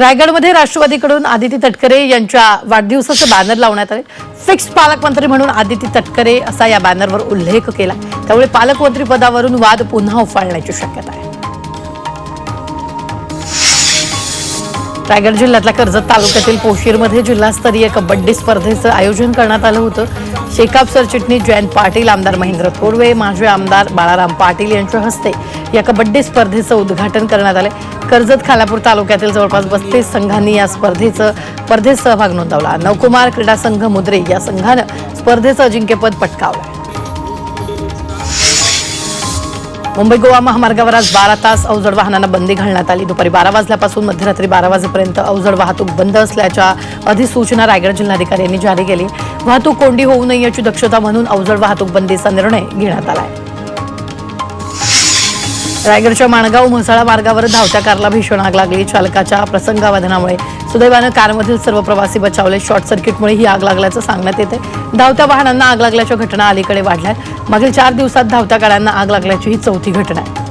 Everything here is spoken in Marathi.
रायगडमध्ये राष्ट्रवादीकडून आदिती तटकरे यांच्या वाढदिवसाचे बॅनर लावण्यात आले. फिक्स पालकमंत्री म्हणून आदिती तटकरे असा या बॅनरवर उल्लेख केला. त्यामुळे पालकमंत्री पदावरून वाद पुन्हा उफाळण्याची शक्यता आहे. रायगड जिल्ह्यातल्या कर्जत तालुक्यातील पोशीरमध्ये जिल्हास्तरीय कबड्डी स्पर्धेचं आयोजन करण्यात आलं होतं. शेकाप सरचिटणीस जयंत पाटील आमदार महेंद्र थोरवे माजी आमदार बाळाराम पाटील यांच्या हस्ते या कबड्डी स्पर्धेचं उद्घाटन करण्यात आलं. कर्जत खालापूर तालुक्यातील जवळपास बस्तीस संघांनी या स्पर्धेचं स्पर्धेत सहभाग नोंदवला. नवकुमार क्रीडा संघ मुद्रे या संघानं स्पर्धेचं अजिंक्यपद पटकावलं. मुंबई गोवा महामार्गावर आज बारा तास अवजड वाहनांना बंदी घालण्यात आली. दुपारी बारा वाजल्यापासून मध्यरात्री बारा वाजेपर्यंत अवजड वाहतूक बंद असल्याच्या अधिसूचना रायगड जिल्हाधिकारी यांनी जारी केली. वाहतूक कोंडी होऊ नये याची दक्षता म्हणून अवजड वाहतूक बंदीचा निर्णय घेण्यात आला आहे रायगडच्या माणगाव म्हसाळा मार्गावर धावत्या कारला भीषण आग लागली. चालकाच्या प्रसंगावधानामुळे सुदैवानं कारमधील सर्व प्रवासी बचावले. शॉर्ट सर्किटमुळे ही आग लागल्याचं सांगण्यात येते धावत्या वाहनांना आग लागल्याच्या घटना अलीकडे वाढल्या मागील चार दिवसात धावत्या गाड्यांना आग लागल्याची ही चौथी घटना आहे.